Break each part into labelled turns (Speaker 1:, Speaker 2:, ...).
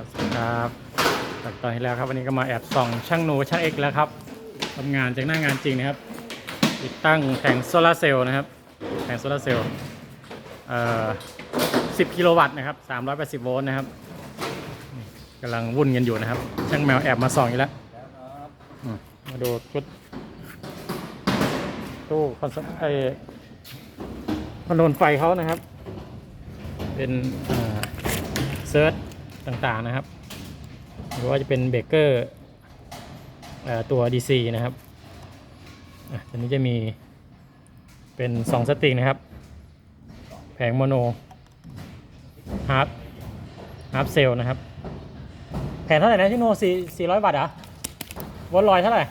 Speaker 1: ครับสวัสดีครับจากตอนที่แล้วครับวันนี้ก็มาแอบส่องช่างหนูช่างเอกแล้วครับทำงานจากหน้างานจริงนะครับ ติดตั้งแผงโซลาร์เซลล์นะครับแผงโซลาร์เซลล์เอ่อ10กิโลวัตต์นะครับ380โวลต์นะครับกำลังวุ่นกันอยู่นะครับ ช่างแมวแอบมาส่องอีกแล้วมมาดูชุดตู้คอนโซลไอคอนโทรลไฟเขานะครับ เป็นเอ่อเซิร์ช ต่างๆนะครับ หรือว่าจะเป็นเบรกเกอร์ตัว DC นะครับอะตัวนี้จะมีเป็น2สตริงนะครับ แผงโมโนฮาร์ดฮาร์ดเซลนะครับ แผงเท่าไหร่นะที่โนสี่สี่ร้อยบาทเหรอวอลลอยเท่าไหร่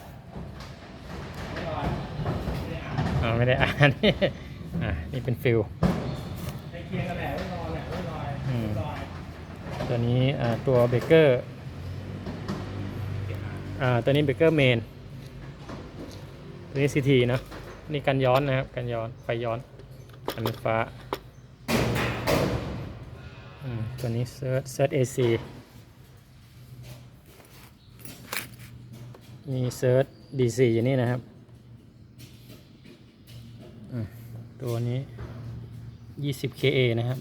Speaker 1: อ่าไม่ได้อ่านนี่อะนี่เป็นฟิล ตัวนี้ตัวเบเกอร์ตัวนี้เบเกอร์เมนตัวนี้ซีทีนะนี่กันย้อนนะครับกันย้อนไฟย้อนอันนี้ฟ้าอืมตัวนี้เซิร์ชเซิร์ชเอซีมีเซิร์ชดีซีอยู่นี่นะครับอืมตัวนี้ 20 KA นะครับ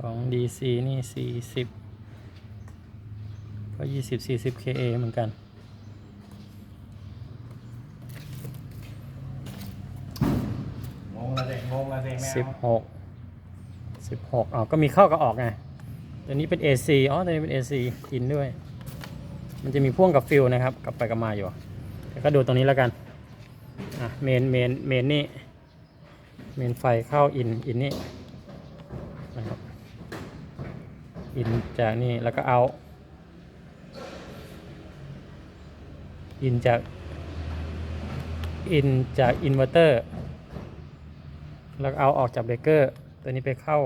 Speaker 1: ของ DC นี่ 40 ก็ 20 40 KA เหมือนกัน
Speaker 2: งงละเด็กงงละเด็กแมว
Speaker 1: 16 16อ๋อก็มีเข้ากับออกไงตัวนี้เป็น AC อ๋อตัวนี้เป็น AC อินด้วย มันจะมีพ่วงกับฟิลนะครับ กลับไปกลับมาอยู่ แต่ก็ดูตรงนี้แล้วกัน อะ เมน เมน เมนนี่ เมนไฟเข้าอิน อินนี่นะครับ อินจากนี่แล้วก็เอา อินจาก อินจากอินเวอร์เตอร์ แล้วเอาออกจากเบรกเกอร์ ตัวนี้ไปเข้า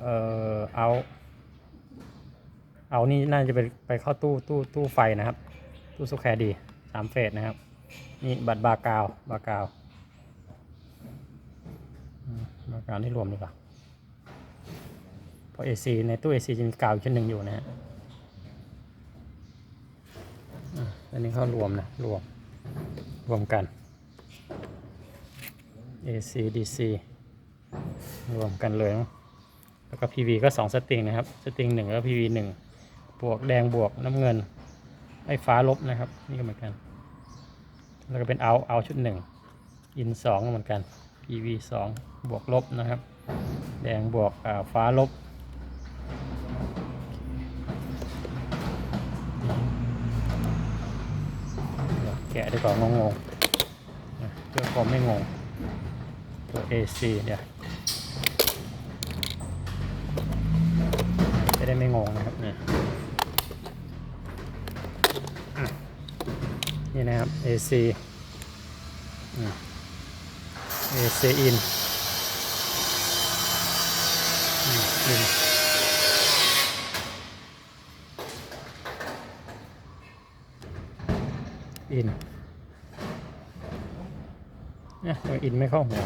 Speaker 1: เอ่อ เอา เอานี่น่าจะไปไปเข้าตู้ตู้ตู้ไฟนะครับ ตู้สุแคดีสามเฟสนะครับ นี่บัตรบากาว บากาว บากาวนี่รวมดีกว่า ราะ AC ในตู้ AC จะมีกาวชิ้นหนึ่งอยู่นะฮะอันนี้เข้ารวมนะ รวม รวมกัน AC DC รวมกันเลยนะแล้วก็ PV ก็ 2 สตริงนะครับ สตริง1แล้ว PV 1บวกแดงบวกน้ำเงิน ไอ้ฟ้าลบนะครับ นี่ก็เหมือนกัน แล้วก็เป็นเอาเอาชุดหนึ่งอินสองเหมือนกัน PV สองบวกลบนะครับ แดงบวกฟ้าลบ แกะดีกว่างงงๆเพื่อความไม่งง ตัว AC เดี๋ยจะได้ไม่งงนะครับเนี่ยนี่นะครับ AC อืม AC in อืม อินเนี่ยตัวอินไม่เข้าหัว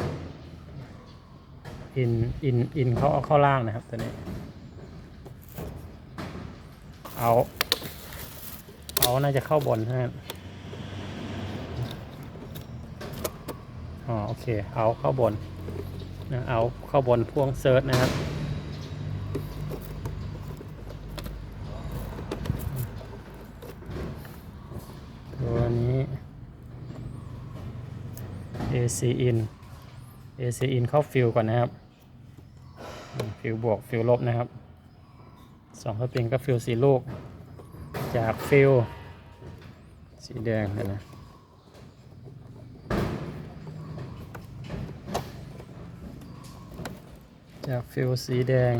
Speaker 1: อินอินอินเขาเอาเข้าล่างนะครับตัวนี้เอาเอาน่าจะเข้าบนฮะอ๋อโอเคเอาเข้าบนนะเอาเข้าบนพ่วงเซิร์ชนะครับ ตัวนี้ AC in AC in เข้าฟิลก่อนนะครับ ฟิลบวกฟิลลบนะครับสองสปริงก็ฟิลสีลูก จากฟิลสีแดงนไหมจากฟิลสีแดง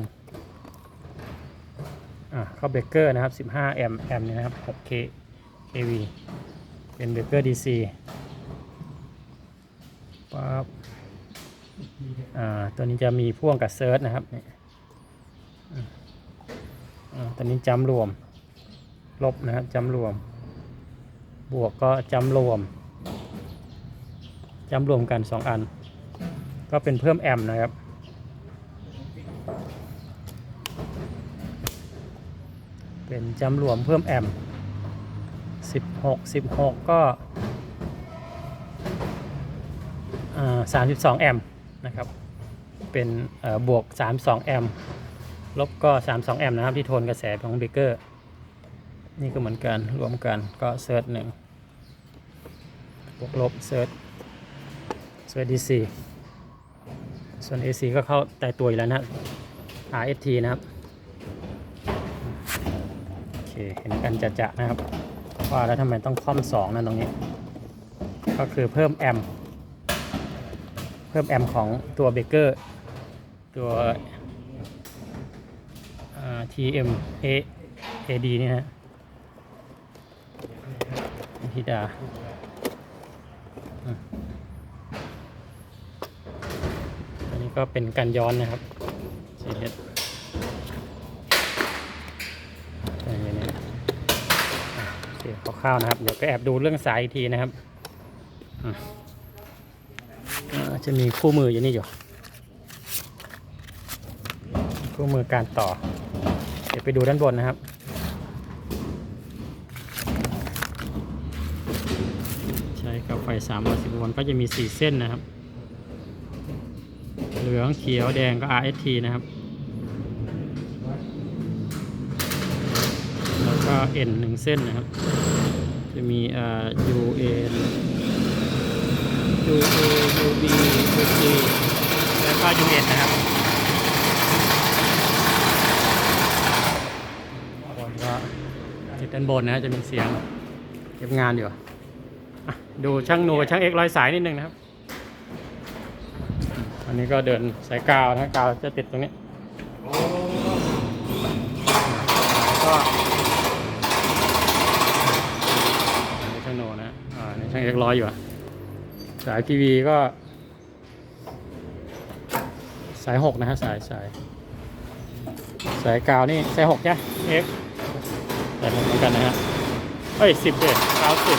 Speaker 1: อะเข้าเบรกเกอร์นะครับ 15 แอมป์แอมป์นี่นะครับ 6K AV เป็นเบรกเกอร์ DC ปั๊บอ่าตัวนี้จะมีพ่วงกับเซิร์ชนะครับนี่อ่าอ่าตัวนี้จำรวม ลบนะครับจำรวม บวกก็จำรวมจำรวมกันสองอัน ก็เป็นเพิ่มแอมนะครับเป็นจำรวมเพิ่มแอม16 16 ก็ 32 แอมป์นะครับ เป็นบวก 32 แอมป์ลบก็ 32 แอมป์นะครับ ที่โทนกระแสของเบเกอร์ นี่ก็เหมือนกันรวมกันก็เซิร์ชหนึ่งบวกลบเซิร์ชเซิร์ช DC ส่วน AC ก็เข้าแต่ตัวอยู่แล้วนะ RST นะครับ โอเค เห็นกันจะจะๆนะครับ ว่าแล้วทำไมต้องค่อม2นะตรงนี้ ก็คือเพิ่มแอมป์ พิ่มแอมของตัวเบเกอร์ตัว TM A AD นี่นะฮะธิดาอันนี้ก็เป็นการย้อนนะครับ CS อะไรอย่างเงี้ยอะโอเคร่าวๆนะครับ เดี๋ยวก็แอบดูเรื่องสายอีกทีนะครับ จะมีคู่มืออยู่นี่อยู่ คู่มือการต่อ เดี๋ยวไปดูด้านบนนะครับใช้กับไฟ310โวลต์ก็จะมี 4 เส้นนะครับ เหลือง เขียว แดงก็ RST นะครับ แล้วก็ N หนึ่งเส้นนะครับ จะมีอ่อ UA UB UC แล้วก็ UN นะครับบนก็ติดด้านบนนะจะมีเสียงเก็บงานอยู่ดูช่างหนูช่างเอกร้อยสายนิดนึงนะครับ อันนี้ก็เดินสายกาวนะกาวจะติดตรงนี้
Speaker 2: อ้
Speaker 1: ก็อันนี้ช่างโนนะอ่าอันช่างเอกร้อยอยู่อะ สายทีวีก็ สายหกนะฮะสายสายสายกาวนี่สายหกใช่ไหมเอกสายหกเหมือนกันนะฮะเอ้ยสิบเด็ดกาวสิบ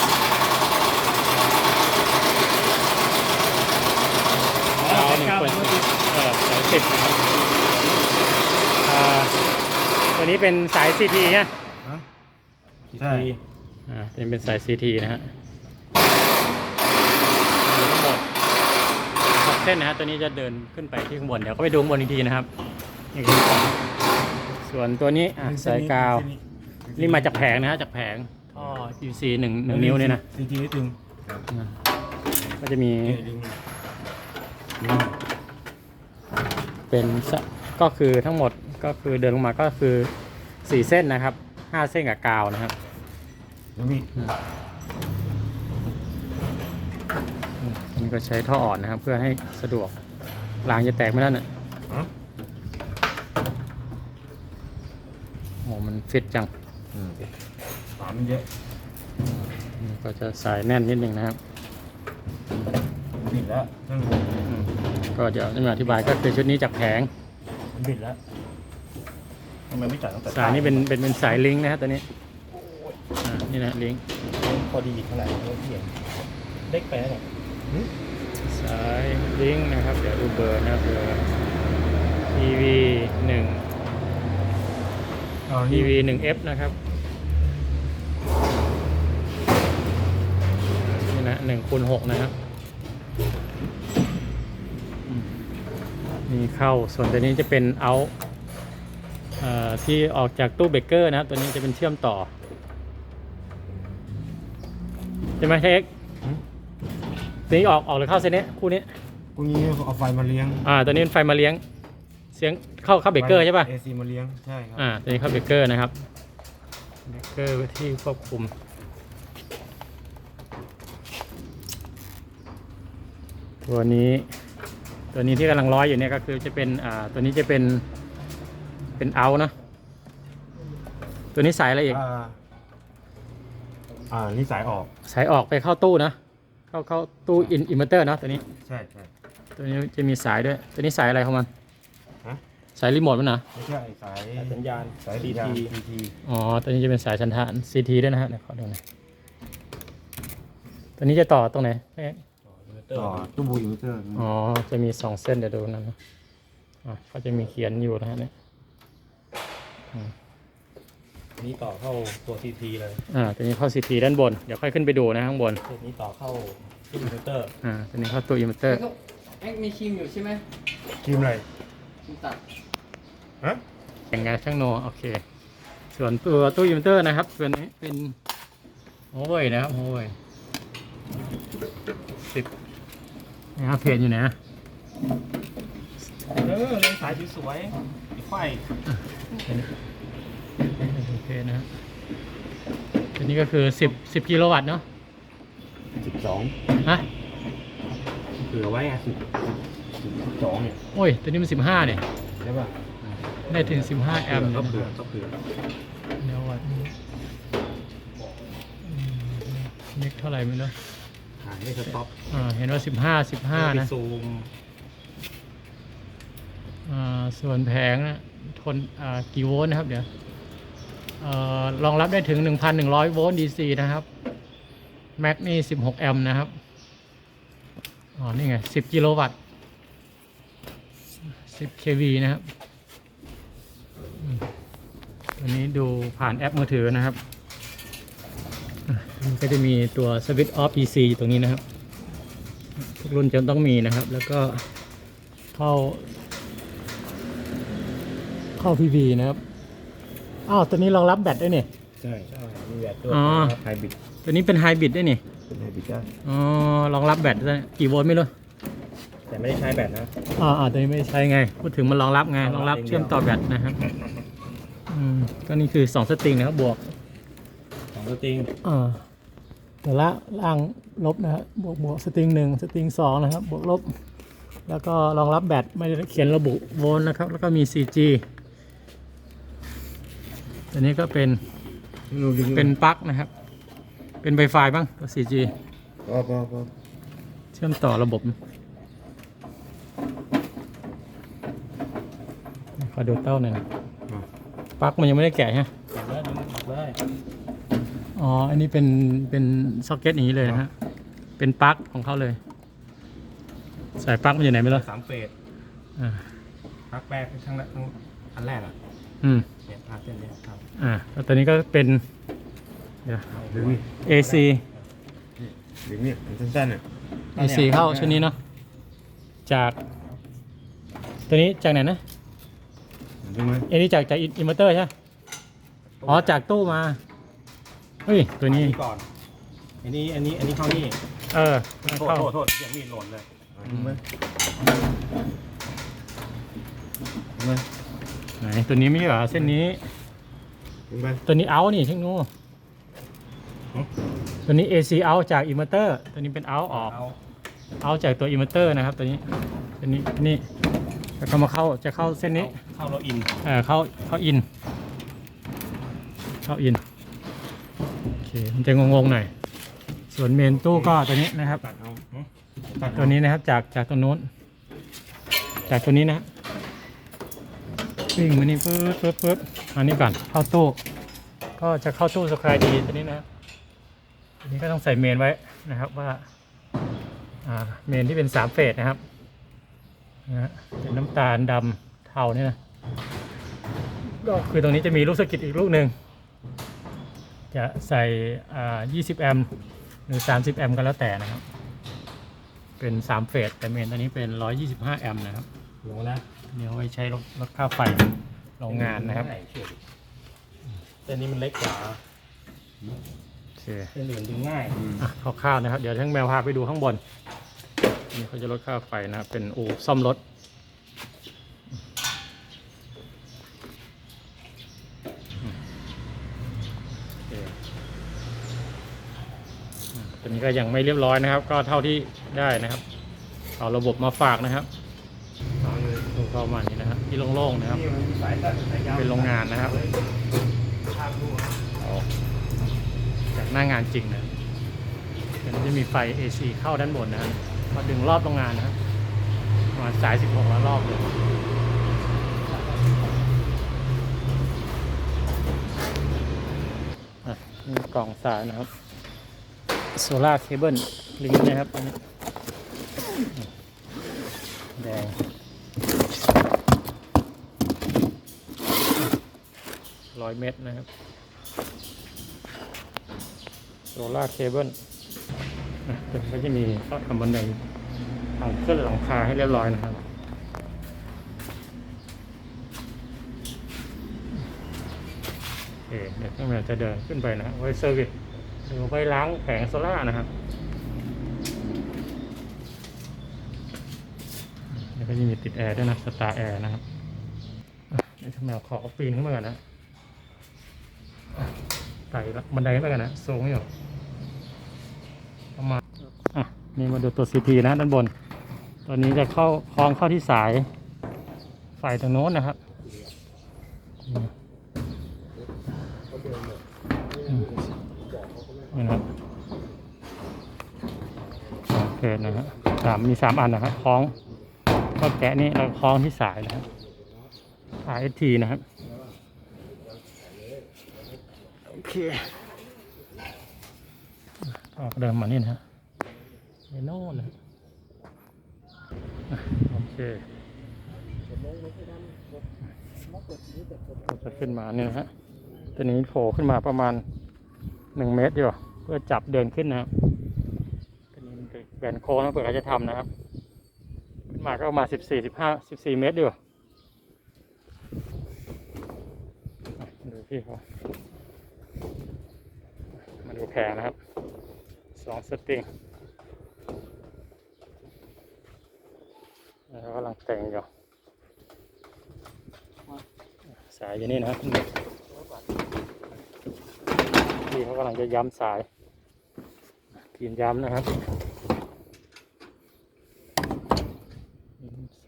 Speaker 1: กาวหนึ่งคนเออสายสิบนะครับอ่าตัวนี้เป็นสายซีทีใช่ไหม
Speaker 2: ฮะใช่
Speaker 1: อ่าเป็นเป็นสาย CT นะฮะมีทั้งหมดหกเส้นนะฮะตัวนี้จะเดินขึ้นไปที่ข้างบนเดี๋ยวก็ไปดูข้างบนอีกทีนะครับนี่คือส่วนตัวนี้อะสายกาวนี่มาจากแผงนะฮะจากแผงท่อ UC หนึ่งหนึ่งนิ้วเนี่ยนะ
Speaker 2: ซีทีนิดนึง
Speaker 1: อ่าก็จะมี
Speaker 2: นี่ดึงดึง
Speaker 1: เป็นสะก็คือทั้งหมดก็คือเดินลงมาก็คือสี่เส้นนะครับห้าเส้นกับกาวนะครับ
Speaker 2: เดี๋ยวมี
Speaker 1: อั นนี้ก็ใช้ท่ออ่อนนะครับ เพื่อให้สะดวกรางจะแตกไม่ได้น่ะ
Speaker 2: ฮะ
Speaker 1: โอ้มันฟิตจัง
Speaker 2: อืมฝามันเยอะ
Speaker 1: อืมก็จะสายแน่นนิดนึงนะครับ
Speaker 2: บิดแล้วนั่ง
Speaker 1: อืมก็เดี๋ยวจะมาอธิบายก็คือชุดนี้จากแผง
Speaker 2: มันบิดแล้วทำไมไม่จ่ายตั้งแต่
Speaker 1: สายนี้เป็นเป็นเป็นสายลิงก์นะฮะตัวนี้อ่านี่นะลิงก์
Speaker 2: พอดีเท่าไหร่เพี่ยงเล็กไปแล้วเนี่ย
Speaker 1: สายลิงก์นะครับ เดี๋ยวดูเบอร์นะครับเบอร์ TV หนึ่ง
Speaker 2: อ๋อนี่
Speaker 1: TV หนึ่ง F นะครับนี่นะหนึ่งคูณหกนะครับอืมมีเข้าส่วนตัวนี้จะเป็นเอาเอ่อที่ออกจากตู้เบเกอร์นะครับ ตัวนี้จะเป็นเชื่อมต่อใช่ไหมเทค ตัวนี้ออกออกหรือเข้าเซนนี้คู่นี้
Speaker 2: พรุ่งนี้เอาไฟมาเลี้ยง
Speaker 1: อ่าตัวนี้เป็นไฟมาเลี้ยง เสียงเข้าเข้าเบเกอร์ใช่ป่ะ
Speaker 2: เอซีมาเลี้ยง ใช่ครั
Speaker 1: อ่าตัวนี้เข้าเบเกอร์นะครับ เบเกอร์ที่ควบคุม ตัวนี้ตัวนี้ที่กำลังร้อยอยู่เนี่ยก็คือจะเป็นอ่าตัวนี้จะเป็นเป็นเอานะตัวนี้สายอะไรอีก
Speaker 2: อ่า อ่านี่สายออก
Speaker 1: สายออกไปเข้าตู้นะ เข้าเข้าตู้อินอินเวอร์เตอร์นะตัวนี้
Speaker 2: ใช่ใช่
Speaker 1: ตัวนี้จะมีสายด้วย ตัวนี้สายอะไรของมัน
Speaker 2: ฮะ
Speaker 1: สายรีโมทมันนะ
Speaker 2: ไม่ใช่สายสัญญาณ สายสัญญาณ CT
Speaker 1: อ๋อ ตัวนี้จะเป็นสายชันทาน CT ด้วยนะฮะเดี๋ยวขอดูหน่อยตัวนี้จะต่อตรงไหนเอ๊ะ
Speaker 2: อ๋อนี่เตอร์
Speaker 3: ต่อตู้บูอินเตอร์
Speaker 1: อ๋อ จะมีสองเส้นเดี๋ยวดูนะอะเขาจะมีเขียนอยู่นะฮะเนี่ย
Speaker 2: นี่ต่อเข้าตัวทีทีเลย
Speaker 1: อ่าตัวนี้เข้า CT ด้านบน เดี๋ยวค่อยขึ้นไปดูนะข้างบน
Speaker 2: ตัวนี้ต่อเข้าตู้อินเตอร์
Speaker 1: อ่าตัวนี้เข้าตัวอินเวอร์เตอร์
Speaker 4: เอ็กมีครีมอยู่ใช่ไหม
Speaker 3: ทีมอะไร
Speaker 4: ครีมตัด
Speaker 3: ฮะ
Speaker 1: อย่างงานช่างโนโอเค ส่วนตัวตู้อินเวอร์เตอร์นะครับตัวนี้เป็นโอ้ยนะครับโอ้ยสิบนะครับเพจอยู่ไหนนะ
Speaker 2: เออเลนสายสวยๆอีกไฟ
Speaker 1: โอเคนะฮะตัวนี้ก็คือสิบสิบกิโลวัตต์เนาะ
Speaker 3: สิบสอง
Speaker 1: ฮะ
Speaker 3: เผื่อไว้ไงสิบสิบสองเนี่ย
Speaker 1: โอ้ย ตัวนี้มันสิบห้าเนี่ย
Speaker 3: ใช่ป่ะ
Speaker 1: ได้ถึงสิบห้าแอมป์
Speaker 3: ก็
Speaker 1: เลย
Speaker 3: เผื่อ
Speaker 1: นะ
Speaker 3: ก็เผื่อ
Speaker 1: เดี๋ยววัตต์นี้เน็กเท่าไหร่ไม่รู้
Speaker 3: หายไม่สต็อป
Speaker 1: อ่าเห็นว่าสิบห้าสิบห้า
Speaker 2: ไป
Speaker 1: นะ
Speaker 2: ซูม
Speaker 1: อ่าส่วนแผงนะทนอ่ากี่โวลต์นะครับเดี๋ยวเอ่อ รองรับได้ถึง 1,100 โวลต์ DC นะครับ แม็กนี่ 16 แอมป์นะครับ อ๋อ นี่ไง 10 กิโลวัตต์ 10 kV นะครับ อันนี้ดูผ่านแอปมือถือนะครับ ก็จะมีตัว Switch Off PC อยู่ตรงนี้นะครับ ทุกรุ่นจะต้องมีนะครับ แล้วก็เข้า เข้า PV นะครับ อ้าวตัวนี้รองรับแบตด้วยนี่
Speaker 3: ใช่
Speaker 2: ใช่มีแบบตัว
Speaker 1: อ๋อ
Speaker 3: ไฮบริด
Speaker 1: ตัวนี้เป็นไฮบริดด้วยนี่
Speaker 3: เป็นไฮบริดได้
Speaker 1: อ๋อรองรับแบตด้วยกี่โวลต์ไม่รู้
Speaker 2: แต่ไม่ได้ใช้แบตนะ
Speaker 1: อ่าอ่าตัวนี้ไม่ได้ใช้ไง พูดถึงมันรองรับไงรองรับเชื่อมต่อแบตนะครับอืมก็นี่คือ2สตริงนะครับบวก
Speaker 2: สองสตริง
Speaker 1: อ่าแต่ละล่างลบนะครับบวกบวกสตริงหนึ่งสตริงสองนะครับบวกลบ แล้วก็รองรับแบตไม่ได้เขียนระบุโวลต์นะครับ แล้วก็มี 4G ตัวนี้ก็เป็น
Speaker 3: รูดึง
Speaker 1: เป็นปลั๊กนะครับ เป็น Wi-Fi บ้างตัว 4G
Speaker 3: ก็ก็ก็
Speaker 1: เชื่อมต่อระบบ ขอดูเต้าหน่อยนะปลั๊กมันยังไม่ได้แกะใช่ไหม
Speaker 2: เห็นแล้วดึงออกเลย
Speaker 1: อ๋อ อันนี้เป็นเป็นซ็อกเก็ตอย่างนี้เลยนะฮะ เป็นปลั๊กของเขาเลย สายปลั๊กมันอยู่ไหนไม่รู้
Speaker 2: สามเฟส
Speaker 1: อ่า
Speaker 2: พักแรกทั้งแรกทั้งอันแรกอะ
Speaker 1: อืม
Speaker 2: เนี่ยพักเส้นเนี้ยครับ
Speaker 1: อ่าแล้วตัวนี้ก็เป็น เดี๋ยว
Speaker 3: ดึงนี่
Speaker 1: AC
Speaker 3: ดึงนี่มันสั้นๆอะ
Speaker 1: AC เข้าชุดนี้เนาะจาก ตัวนี้จากไหนนะ
Speaker 3: ดึงไหม
Speaker 1: อันนี้จากจากอินเวอร์เตอร์ใช่ไหมอ๋อจากตู้มาเฮ้ยตัวนี้
Speaker 2: อัก่อนอันนี้อันนี้อันนี้เข้านี่
Speaker 1: เออ
Speaker 2: โทษ
Speaker 1: เข้า
Speaker 2: โทษโทษยังมีดหล่นเลย
Speaker 3: ดึงไหมดึงไหม
Speaker 1: ไหนตัวนี้ไม่ใช่เหรอเส้นนี้
Speaker 3: ดึงไป
Speaker 1: ตัวนี้เอานี่ช่างนู้ตัวนี้ AC out จากอินเวอร์เตอร์ตัวนี้เป็น out ออก
Speaker 2: เอา
Speaker 1: เอาจากตัวอินเวอร์เตอร์นะครับ ตัวนี้ตัวนี้นี่แล้วก็มาเข้าจะเข้าเส้นนี้
Speaker 2: เข้าเราอิน
Speaker 1: เออเข้าเข้าอิน เข้าอินโอเคมันจะงงๆหน่อยส่วนเมนตู้ก็ตัวนี้นะครับ
Speaker 2: ตัดเอาหึ
Speaker 1: ตัวนี้นะครับจากจากตรงนู้น จากตัวนี้นะ วิ่งมานี่ปึ๊บปึ๊บปึ๊บอันนี้ก่อนเข้าตู้ ก็จะเข้าตู้สกายดีตัวนี้นะอันนี้ก็ต้องใส่เมนไว้นะครับว่าเมนที่เป็นสามเฟสนะครับนะเป็นน้ำตาลดำเทาเนี่ยนะก็คือตรงนี้จะมีลูกสะกิดอีกลูกหนึ่งจะใส่20 แอมป์หรือ 30 แอมป์ก็แล้วแต่นะครับ เป็น 3 เฟสแต่เมนตัวนี้เป็น 125 แอมป์นะครับ
Speaker 2: ลงแล้ว
Speaker 1: เดี๋ยวไว้ใช้ลดลดค่าไฟโรงงานนะครับ
Speaker 2: เส้นนี้มันเล็กกว่า
Speaker 1: โอเค
Speaker 2: เส้นอื่นดึงง่าย
Speaker 1: อะคร่าวๆนะครับ เดี๋ยวทั้งแมวพาไปดูข้างบน นี่เขาจะลดค่าไฟนะครับเป็นอู่ซ่อมรถโอเคอะตัวนี้ก็ยังไม่เรียบร้อยนะครับ ก็เท่าที่ได้นะครับ เอาระบบมาฝากนะครับ ดูเข้ามานี่นะครับที่โล่งๆนะครับ
Speaker 2: นี่มันสายตัดสายยาว
Speaker 1: เป็นโรงงานนะครับ
Speaker 2: ภาพดูนะ
Speaker 1: เอาจากหน้างานจริงนะเดี๋ยวมันจะมีไฟ AC เข้าด้านบนนะครับมาดึงรอบโรงงานนะครับประมาณสาย 16แล้วรอบเลยอะมีกล่องสายนะครับโซลาร์เคเบิลลิงก์นะครับอันนี้แดง ร้อยเมตรนะครับโซล่าร์เคเบิลนะเดี๋ยวก็จะมีก็ทำบันไดทางขึ้นหลังคาให้เรียบร้อยนะครับโอเคเดี๋ยวข้างในจะเดินขึ้นไปนะไว้เซอร์วิสหรือไว้ล้างแผงโซล่าร์นะครับเดี๋ยวก็จะมีติดแอร์ด้วยนะสตาร์แอร์นะครับอะเดี๋ยวทำไมขอปีนขึ้นมาก่อนนะอะ ไต่ละบันไดขึ้นไปกันนะสูงอยู่ประมาณอะนี่มาดูตัว CP นะด้านบนตอนนี้จะเข้าคลองเข้าที่สายไฟตรงโน้นนะครับนี่นะครับโอเคนะฮะสามมีสามอันนะครับคล้องก็แกะนี่แล้วคล้องที่สายนะครับสายทีนะครับ โอ เคออกเดิมมานี่นะฮะไปโน่นนะโอเคเราจะขึ้นมาเนี่ยนะฮะตัวนี้โผล่ขึ้นมาประมาณหนึ่งเมตรดีกว่เพื่อจับเดินขึ้นนะครับเป็นแบนโค้งนะเผื่อเขาจะทำนะครับ ขึ้นมาก็ประมาณสิบสี่สิบห้าสิบสี่เมตรดีกว่ดูพี่เขา ดูแพรนะครับสองสตริงแล้วกำลังแต่งอยู่สายอยู่นี่นะครับพี่เขากำลังจะย้ำสายทีมย้ำนะครับ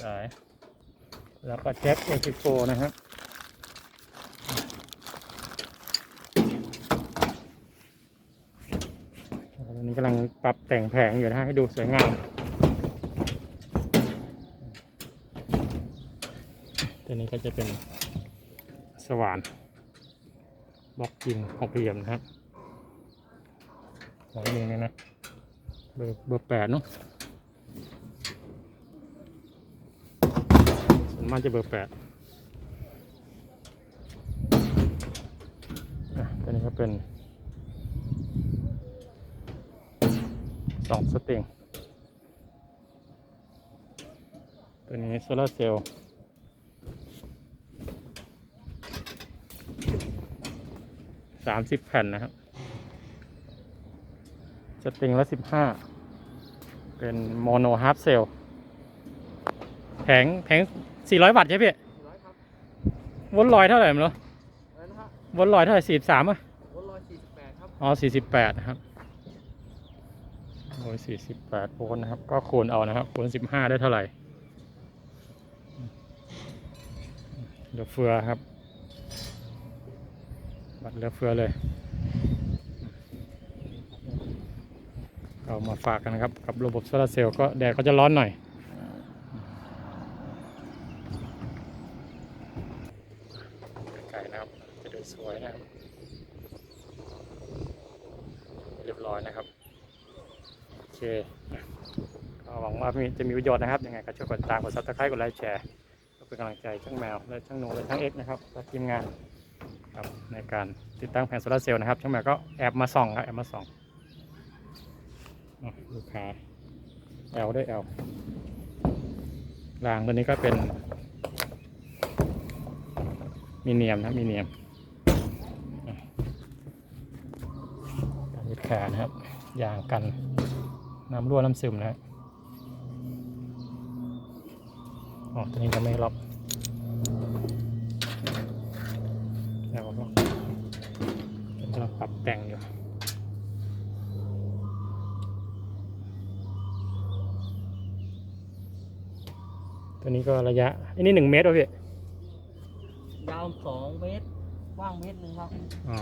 Speaker 1: สาย แล้วก็แจ็ค A14 นะครับตอนนี้กำลัง ปรับแต่งแผงอยู่นะฮะให้ดูสวยงามตัวนี้ก็จะเป็นสว่านบล็อกยิงหกเหลี่ยมนะครับหัวยิงเนี่ยนะเบอร์เบอร์แปดเนาะส่วนมากจะเบอร์แปดอะตัวนี้ก็เป็น สองสตริงตัวนี้โซลาร์เซลล์สามสิบแผ่นนะครับ สตริงละสิบห้าเป็นโมโนฮาร์ฟเซลแผงแผงสี่ร้อยวัตต์ใช่พี่
Speaker 4: ร้อยครับ
Speaker 1: วนลอยเท่าไหร่ไม่รู้
Speaker 4: แล้วนะฮะ
Speaker 1: วนลอยเท่าไหร่สี่สามอะ
Speaker 4: วนร้อยสี่สิบแปดครับ
Speaker 1: อ๋อสี่สิบแปดนะครับ โอ้ยสี่สิบแปดโวลต์นะครับ ก็คูณเอานะครับคูณสิบห้าได้เท่าไหร่เหลือเฟือครับ บัตรเหลือเฟือเลยเอามาฝากกันครับ กับระบบโซลาร์เซลล์ก็แดดก็จะร้อนหน่อยไก่นะครับ จะดูสวยนะครับ เรียบร้อยนะครับ เคก็หวังว่าจะมีประโยชน์นะครับ ยังไงก็ช่วยกดติดตามกดซับสไครต์กดไลค์แชร์เพื่อเป็นกำลังใจช่างแมวและช่างหนูและช่างเอ็กนะครับและทีมงานครับในการติดตั้งแผงโซลาร์เซลล์นะครับช่างแมวก็แอบมาส่องครับแอบมาส่องลูกค้า L ด้วย L รางตัวนี้ก็เป็นมีเนียมนะมีเนียมการยึดแขานะครับยางกัน น้ำรั่วน้ำซึมนะครับอ๋อตัวนี้ก็ไม่ล็อกแล้วก็เป็นกำลังปรับแต่งอยู่ตัวนี้ก็ระยะ อันนี้หนึ่งเมตรวะพี่
Speaker 4: ยาวสองเมตรกว้างเมตรหนึ่งครับ
Speaker 1: อ๋อ